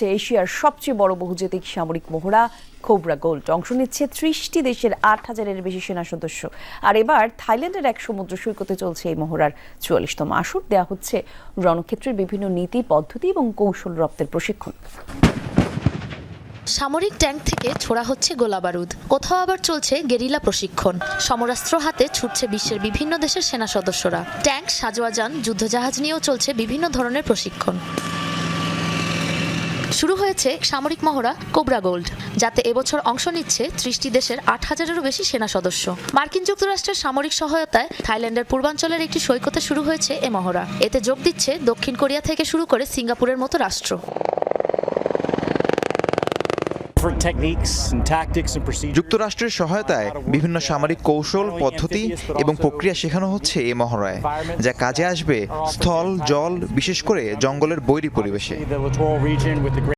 হচ্ছে এশিয়ার সবচেয়ে বড় বহুজাতিক সামরিক মহড়া খোবরা গোল্ড। অংশ নিচ্ছে ত্রিশটি দেশের আট হাজারের বেশি সেনা সদস্য। আর এবার থাইল্যান্ডের এক সমুদ্র সৈকতে চলছে এই মহড়ার চুয়াল্লিশতম আসর। দেওয়া হচ্ছে রণক্ষেত্রের বিভিন্ন নীতি, পদ্ধতি এবং কৌশল রপ্তের প্রশিক্ষণ। সামরিক ট্যাঙ্ক থেকে ছোড়া হচ্ছে গোলাবারুদ কোথাও আবার চলছে গেরিলা প্রশিক্ষণ। সমরাস্ত্র হাতে ছুটছে বিশ্বের বিভিন্ন দেশের সেনা সদস্যরা। ট্যাঙ্ক সাজোয়া যান যুদ্ধজাহাজ নিয়েও চলছে বিভিন্ন ধরনের প্রশিক্ষণ। শুরু হয়েছে সামরিক মহড়া কোবরা গোল্ড, যাতে এবছর অংশ নিচ্ছে ত্রিশটি দেশের আট হাজারেরও বেশি সেনা সদস্য। মার্কিন যুক্তরাষ্ট্রের সামরিক সহায়তায় থাইল্যান্ডের পূর্বাঞ্চলের একটি সৈকতে শুরু হয়েছে এ মহড়া। এতে যোগ দিচ্ছে দক্ষিণ কোরিয়া থেকে শুরু করে সিঙ্গাপুরের মতো রাষ্ট্র। যুক্তরাষ্ট্রের সহায়তায় বিভিন্ন সামরিক কৌশল, পদ্ধতি এবং প্রক্রিয়া শেখানো হচ্ছে এ মহড়ায়, যা কাজে আসবে স্থল, জল, বিশেষ করে জঙ্গলের বৈরী পরিবেশে।